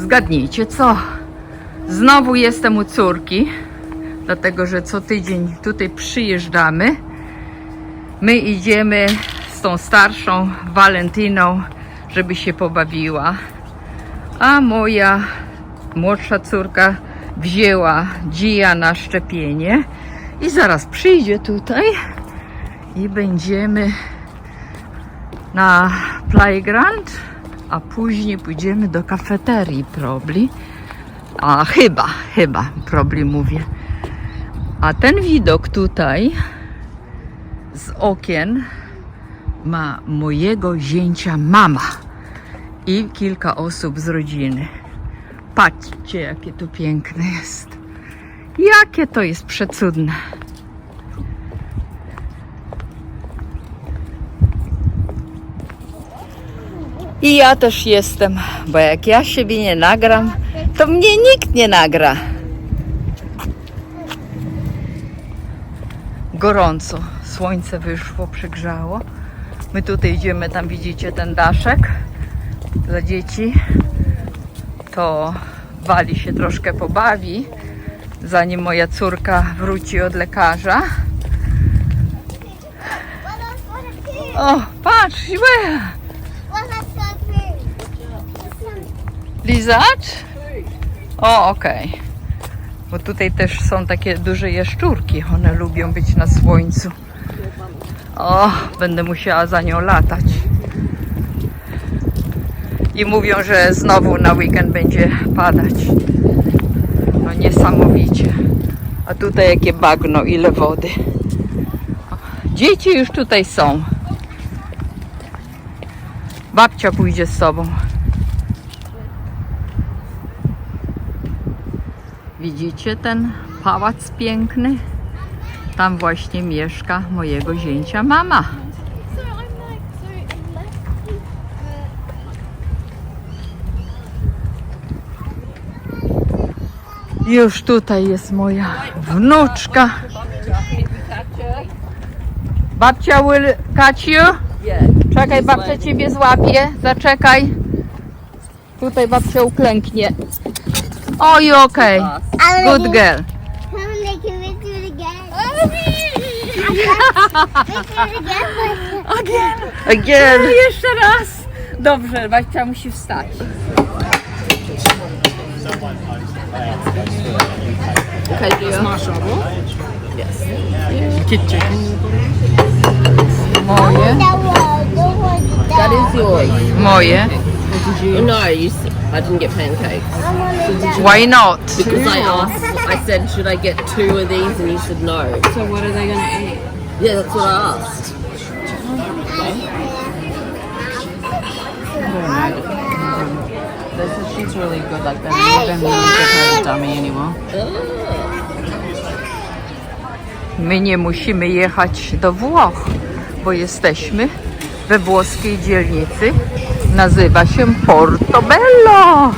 Zgadnijcie co? Znowu jestem u córki, dlatego że co tydzień tutaj przyjeżdżamy. My idziemy z tą starszą Walentyną, żeby się pobawiła. A moja młodsza córka wzięła dzija na szczepienie i zaraz przyjdzie tutaj i będziemy na playground, a później pójdziemy do kafeterii probli. A chyba, chyba probli mówię. A ten widok tutaj z okien ma mojego zięcia mama i kilka osób z rodziny. Patrzcie, jakie to piękne jest. Jakie to jest przecudne. I ja też jestem, bo jak ja siebie nie nagram, to mnie nikt nie nagra. Gorąco, słońce wyszło, przygrzało. My tutaj idziemy, tam widzicie ten daszek dla dzieci. To wali się troszkę pobawi, zanim moja córka wróci od lekarza. O, patrz, łe! Lizać? O, okej. Bo tutaj też są takie duże jaszczurki. One lubią być na słońcu. O, będę musiała za nią latać. I mówią, że znowu na weekend będzie padać. No niesamowicie. A tutaj jakie bagno, ile wody. Dzieci już tutaj są. Babcia pójdzie z sobą. Widzicie ten pałac piękny? Tam właśnie mieszka mojego zięcia mama. Już tutaj jest moja wnuczka. Babcia will you? Czekaj, babcia ciebie złapie. Zaczekaj. Tutaj babcia uklęknie. Oj, okej. Good girl. Come can we do it again. It again. Again. Jeszcze raz. Dobrze, babcia musi wstać. Moje. That was, don't want that. That is yours. Moje. No, you. s- I didn't get pancakes I. Why not? because I asked. I said, should I get two of these, and you said no. So what are they gonna eat? Yeah, that's what I asked. This is, she's really good at them. You can really give her a dummy anymore. My nie musimy jechać do Włoch, bo jesteśmy we włoskiej dzielnicy. Nazywa się Portobello.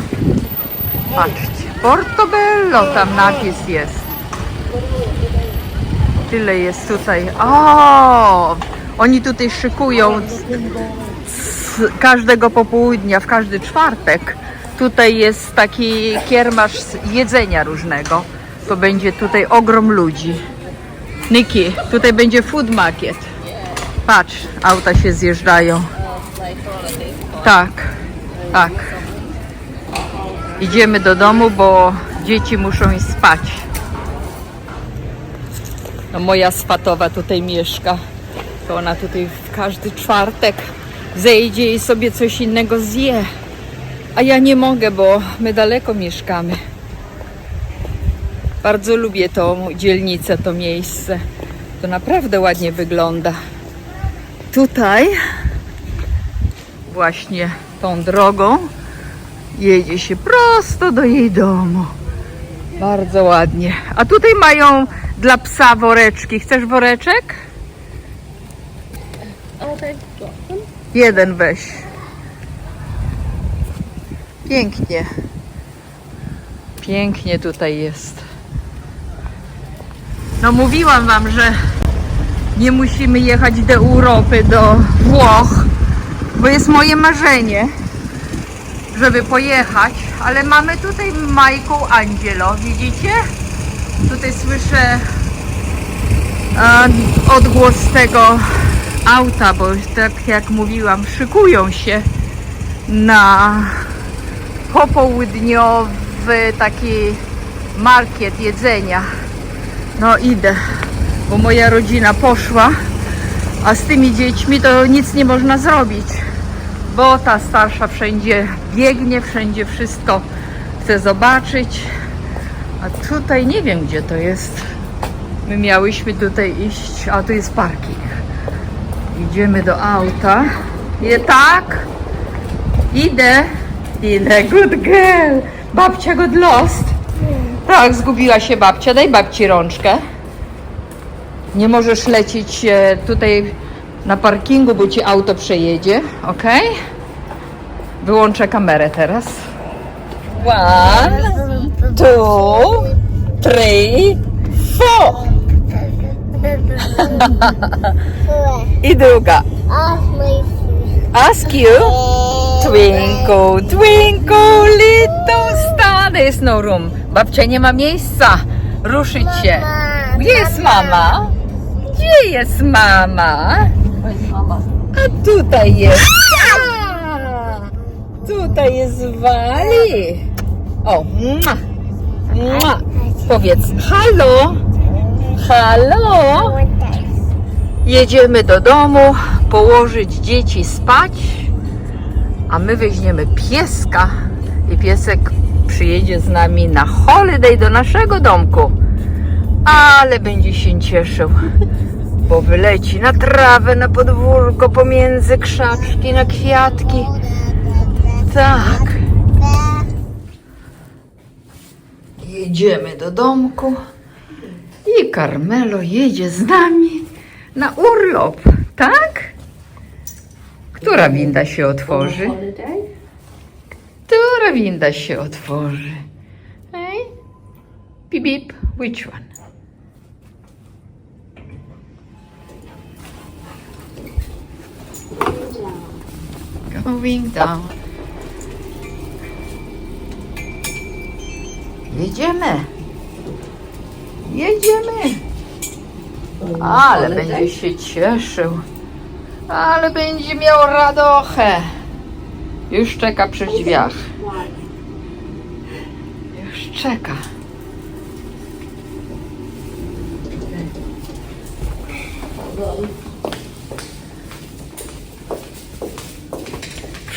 Patrzcie, Portobello, tam napis jest. Tyle jest tutaj. O, oni tutaj szykują z każdego popołudnia, w każdy czwartek. Tutaj jest taki kiermasz jedzenia różnego. To będzie tutaj ogrom ludzi. Niki, tutaj będzie food market. Patrz, auta się zjeżdżają. Tak, tak. Idziemy do domu, bo dzieci muszą iść spać. No moja swatowa tutaj mieszka. To ona tutaj w każdy czwartek zejdzie i sobie coś innego zje. A ja nie mogę, bo my daleko mieszkamy. Bardzo lubię tą dzielnicę, to miejsce. To naprawdę ładnie wygląda. Tutaj właśnie tą drogą jedzie się prosto do jej domu. Bardzo ładnie. A tutaj mają dla psa woreczki. Chcesz woreczek? Jeden weź. Pięknie. Pięknie tutaj jest. No mówiłam wam, że nie musimy jechać do Europy, do Włoch, bo jest moje marzenie. żeby pojechać, ale mamy tutaj Majką Angelo, widzicie? Tutaj słyszę odgłos tego auta, bo tak jak mówiłam, szykują się na popołudniowy taki market jedzenia. No idę, bo moja rodzina poszła, a z tymi dziećmi to nic nie można zrobić, bo ta starsza wszędzie biegnie, wszędzie wszystko chce zobaczyć, a tutaj nie wiem gdzie to jest. My miałyśmy tutaj iść, a tu jest parking. Idziemy do auta. Je tak? Idę. Idę, good girl. Babcia got lost. Tak, zgubiła się babcia. Daj babci rączkę. Nie możesz lecieć e, tutaj na parkingu, bo ci auto przejedzie, ok? Wyłączę kamerę teraz. One, two, three, four. I druga. Ask you. Twinkle, twinkle, little star. There is no room. Babcia nie ma miejsca. Ruszyć się. Gdzie jest mama? Gdzie jest mama? A tutaj jest. A, Tutaj jest Wali. O, mua, mua. Powiedz halo. Halo. Jedziemy do domu, położyć dzieci spać, a my weźmiemy pieska i piesek przyjedzie z nami na holiday do naszego domku. Ale będzie się cieszył, bo wyleci na trawę, na podwórko, pomiędzy krzaczki, na kwiatki. Tak. Jedziemy do domku i Carmelo jedzie z nami na urlop, tak? Która winda się otworzy? Która winda się otworzy? Hey? Bip, bip. Which one? Going down. Jedziemy. Jedziemy. Ale będzie się cieszył. Ale będzie miał radochę. Już czeka przy drzwiach. Już czeka.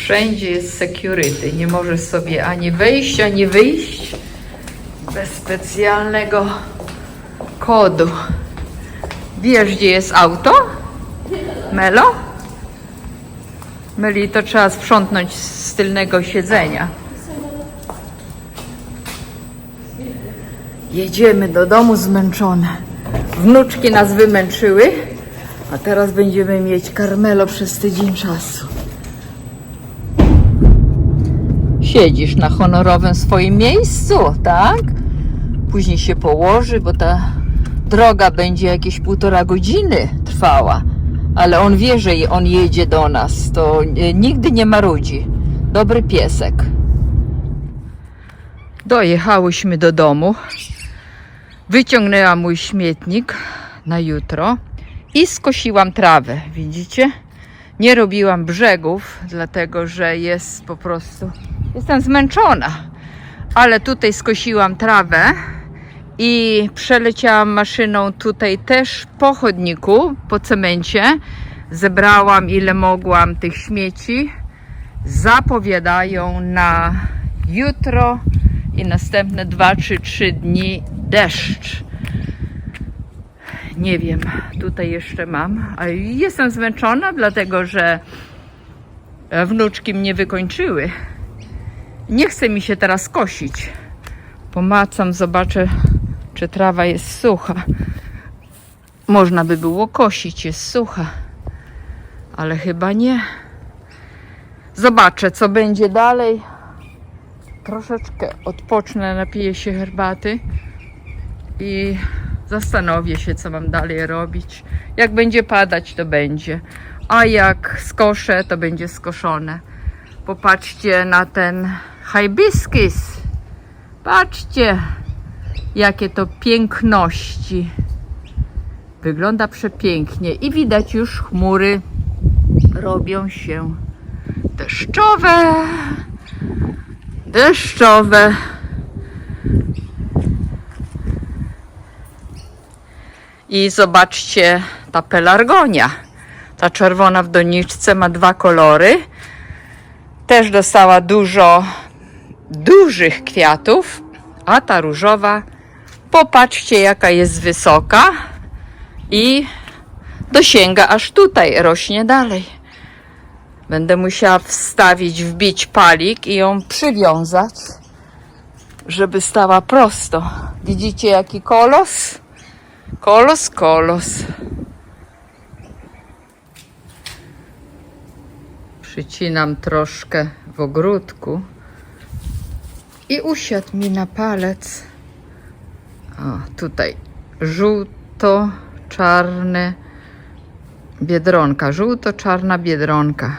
Wszędzie jest security. Nie możesz sobie ani wejść, ani wyjść bez specjalnego kodu. Wiesz, gdzie jest auto? Melo? Meli, to trzeba sprzątnąć z tylnego siedzenia. Jedziemy do domu zmęczone. Wnuczki nas wymęczyły, a teraz będziemy mieć karmelo przez tydzień czasu. Siedzisz na honorowym swoim miejscu, tak? Później się położy, bo ta droga będzie jakieś półtora godziny trwała. Ale on wie, że on jedzie do nas, to e, nigdy nie marudzi. Dobry piesek. Dojechałyśmy do domu. Wyciągnęłam mój śmietnik na jutro i skosiłam trawę. Widzicie? Nie robiłam brzegów, dlatego że jest po prostu. Jestem zmęczona. Ale tutaj skosiłam trawę i przeleciałam maszyną tutaj też po chodniku, po cemencie. Zebrałam ile mogłam tych śmieci. Zapowiadają na jutro i następne 2 czy 3 dni deszcz. Nie wiem, tutaj jeszcze mam. Jestem zmęczona, dlatego że wnuczki mnie wykończyły. Nie chce mi się teraz kosić. Pomacam, zobaczę, czy trawa jest sucha. Można by było kosić, jest sucha, ale chyba nie. Zobaczę, co będzie dalej. Troszeczkę odpocznę, napiję się herbaty i zastanowię się, co mam dalej robić. Jak będzie padać, to będzie. A jak skoszę, to będzie skoszone. Popatrzcie na ten hibiscus. Patrzcie, jakie to piękności. Wygląda przepięknie i widać już chmury robią się deszczowe. Deszczowe. I zobaczcie ta pelargonia. Ta czerwona w doniczce ma dwa kolory. Też dostała dużo dużych kwiatów, a ta różowa, popatrzcie jaka jest wysoka i dosięga aż tutaj, rośnie dalej. Będę musiała wstawić, wbić palik i ją przywiązać, żeby stała prosto. Widzicie jaki kolos? Kolos, kolos. Przycinam troszkę w ogródku i usiadł mi na palec. O, tutaj żółto-czarny biedronka, żółto-czarna biedronka.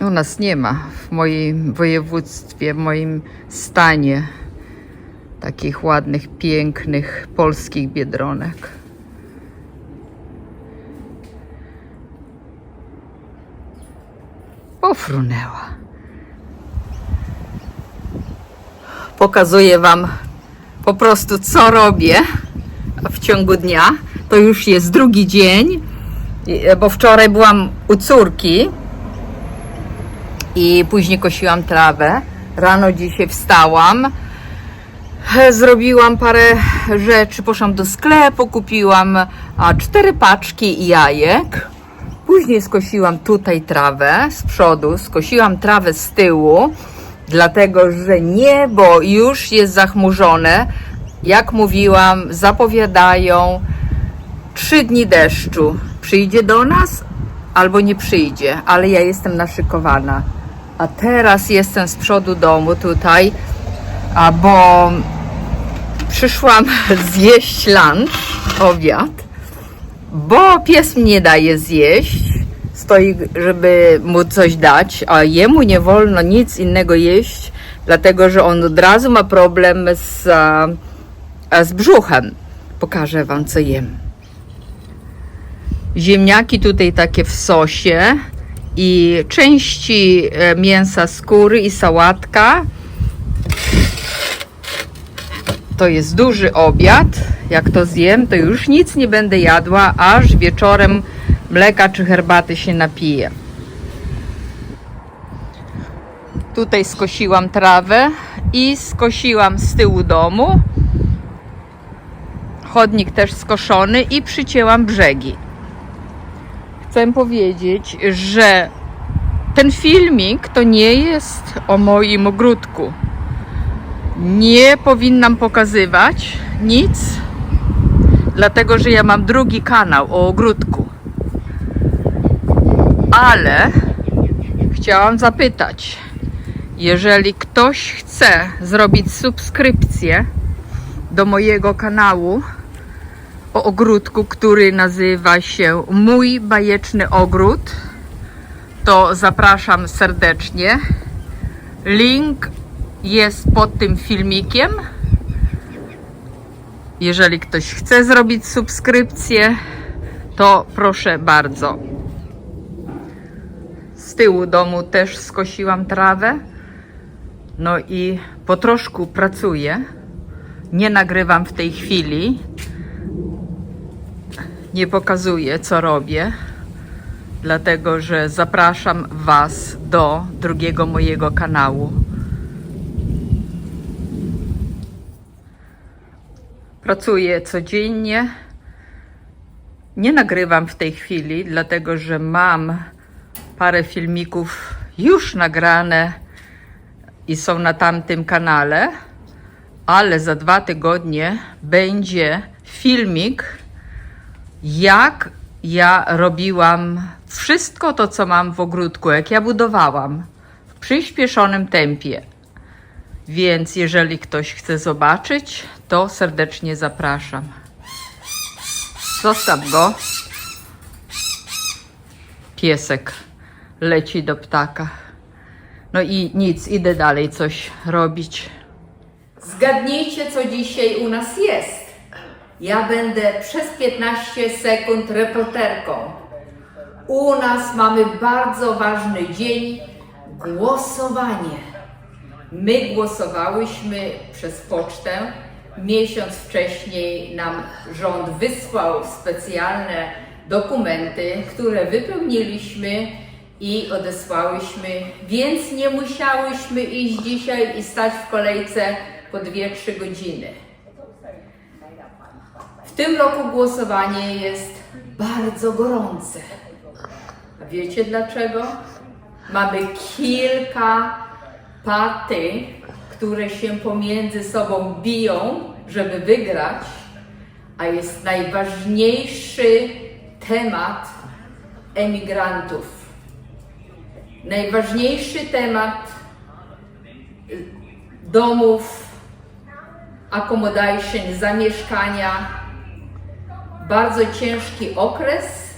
U nas nie ma w moim województwie, w moim stanie takich ładnych, pięknych polskich biedronek. Pofrunęła. Pokazuję Wam po prostu, co robię w ciągu dnia. To już jest drugi dzień, i- bo wczoraj byłam u córki i później kosiłam trawę. Rano dzisiaj wstałam, e, zrobiłam parę rzeczy, poszłam do sklepu, kupiłam cztery paczki jajek. Później skosiłam tutaj trawę z przodu, skosiłam trawę z tyłu, dlatego że niebo już jest zachmurzone. Jak mówiłam, zapowiadają trzy dni deszczu. Przyjdzie do nas albo nie przyjdzie, ale ja jestem naszykowana. A teraz jestem z przodu domu tutaj, bo przyszłam zjeść lunch, obiad bo pies mi nie daje zjeść. Stoi, żeby mu coś dać, a jemu nie wolno nic innego jeść, dlatego że on od razu ma problem z, z brzuchem. Pokażę Wam, co jem. Ziemniaki tutaj takie w sosie i części e, mięsa skóry i sałatka. To jest duży obiad. Jak to zjem, to już nic nie będę jadła, aż wieczorem mleka czy herbaty się napiję. Tutaj skosiłam trawę i skosiłam z tyłu domu. Chodnik też skoszony i przycięłam brzegi. Chcę powiedzieć, że ten filmik to nie jest o moim ogródku nie powinnam pokazywać nic, dlatego że ja mam drugi kanał o ogródku. Ale chciałam zapytać, jeżeli ktoś chce zrobić subskrypcję do mojego kanału o ogródku, który nazywa się Mój Bajeczny Ogród, to zapraszam serdecznie. Link jest pod tym filmikiem. Jeżeli ktoś chce zrobić subskrypcję, to proszę bardzo. Z tyłu domu też skosiłam trawę. No i po troszku pracuję. Nie nagrywam w tej chwili. Nie pokazuję, co robię. Dlatego, że zapraszam Was do drugiego mojego kanału. Pracuję codziennie. Nie nagrywam w tej chwili, dlatego że mam parę filmików już nagrane i są na tamtym kanale, ale za dwa tygodnie będzie filmik, jak ja robiłam wszystko to, co mam w ogródku, jak ja budowałam w przyspieszonym tempie. Więc jeżeli ktoś chce zobaczyć, to serdecznie zapraszam. Zostaw go. piesek leci do ptaka. No i nic, idę dalej coś robić. Zgadnijcie, co dzisiaj u nas jest. Ja będę przez 15 sekund reporterką. U nas mamy bardzo ważny dzień głosowanie. My głosowałyśmy przez pocztę. Miesiąc wcześniej nam rząd wysłał specjalne dokumenty, które wypełniliśmy i odesłałyśmy, więc nie musiałyśmy iść dzisiaj i stać w kolejce po 2-3 godziny. W tym roku głosowanie jest bardzo gorące. A wiecie dlaczego? Mamy kilka party, które się pomiędzy sobą biją, żeby wygrać, a jest najważniejszy temat emigrantów. Najważniejszy temat y, domów, accommodation, zamieszkania. Bardzo ciężki okres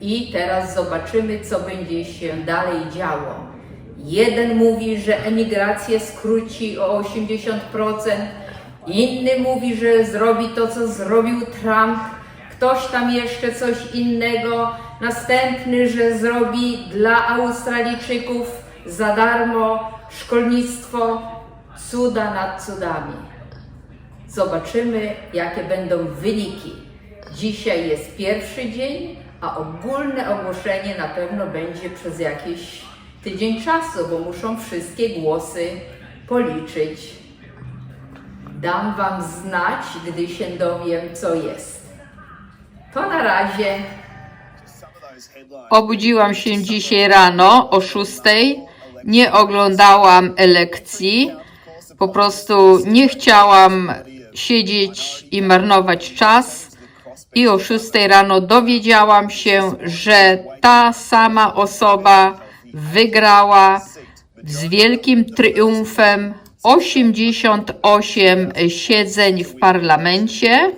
i teraz zobaczymy, co będzie się dalej działo. Jeden mówi, że emigrację skróci o 80%, inny mówi, że zrobi to, co zrobił Trump, ktoś tam jeszcze coś innego, następny, że zrobi dla Australijczyków za darmo szkolnictwo, cuda nad cudami. Zobaczymy, jakie będą wyniki. Dzisiaj jest pierwszy dzień, a ogólne ogłoszenie na pewno będzie przez jakiś tydzień czasu, bo muszą wszystkie głosy policzyć. Dam Wam znać, gdy się dowiem, co jest. To na razie. Obudziłam się dzisiaj rano o 6. Nie oglądałam elekcji. Po prostu nie chciałam siedzieć i marnować czas. I o 6 rano dowiedziałam się, że ta sama osoba wygrała z wielkim triumfem 88 siedzeń w parlamencie.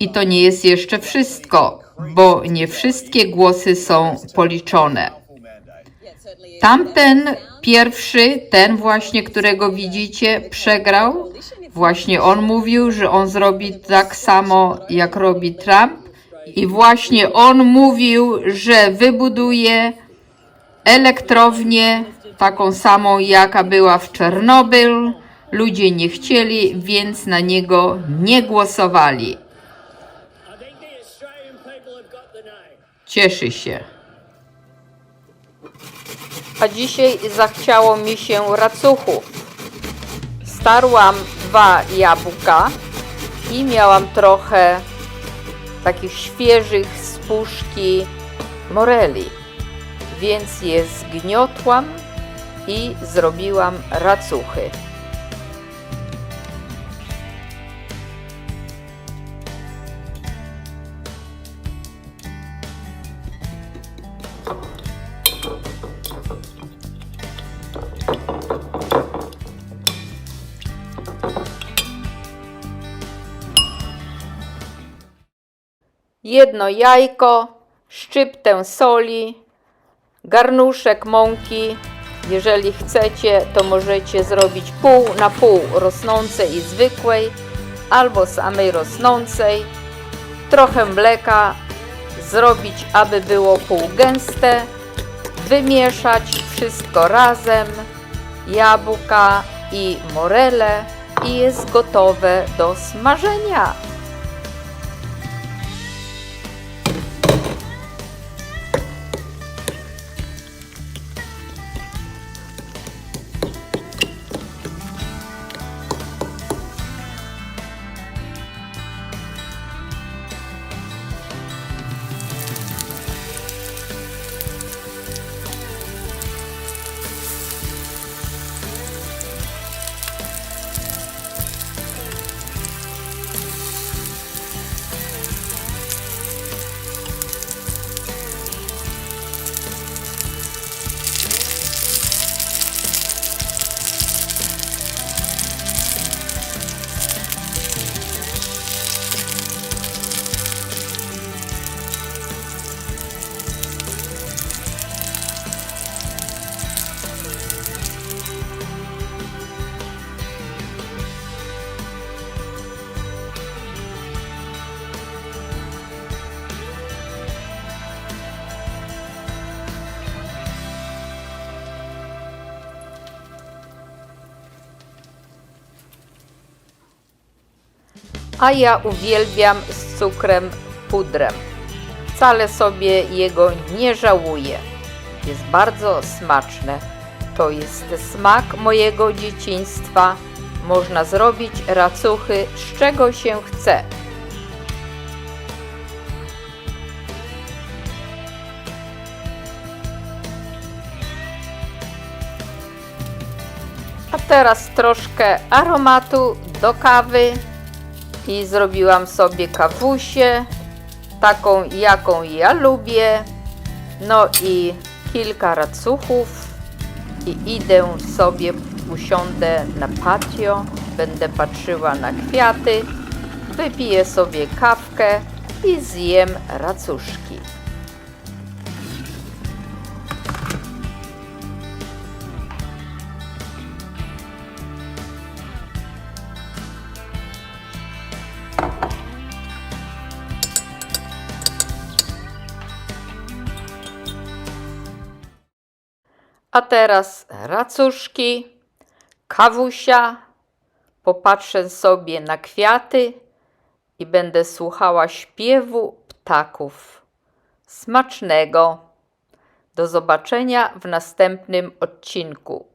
I to nie jest jeszcze wszystko, bo nie wszystkie głosy są policzone. Tamten pierwszy, ten właśnie, którego widzicie, przegrał. Właśnie on mówił, że on zrobi tak samo, jak robi Trump. I właśnie on mówił, że wybuduje elektrownię taką samą, jaka była w Czernobyl. Ludzie nie chcieli, więc na niego nie głosowali. Cieszy się. A dzisiaj zachciało mi się racuchów. Starłam dwa jabłka i miałam trochę takich świeżych z puszki moreli. Więc je zgniotłam i zrobiłam racuchy. jedno jajko, szczyptę soli, garnuszek mąki. Jeżeli chcecie, to możecie zrobić pół na pół rosnącej i zwykłej, albo samej rosnącej. Trochę mleka, zrobić, aby było półgęste. Wymieszać wszystko razem, jabłka i morele i jest gotowe do smażenia. A ja uwielbiam z cukrem pudrem. Wcale sobie jego nie żałuję. Jest bardzo smaczne. To jest smak mojego dzieciństwa. Można zrobić racuchy z czego się chce. A teraz troszkę aromatu do kawy i zrobiłam sobie kawusię, taką jaką ja lubię. No i kilka racuchów i idę sobie, usiądę na patio, będę patrzyła na kwiaty, wypiję sobie kawkę i zjem racuszki. A teraz racuszki, kawusia. Popatrzę sobie na kwiaty i będę słuchała śpiewu ptaków. Smacznego. Do zobaczenia w następnym odcinku.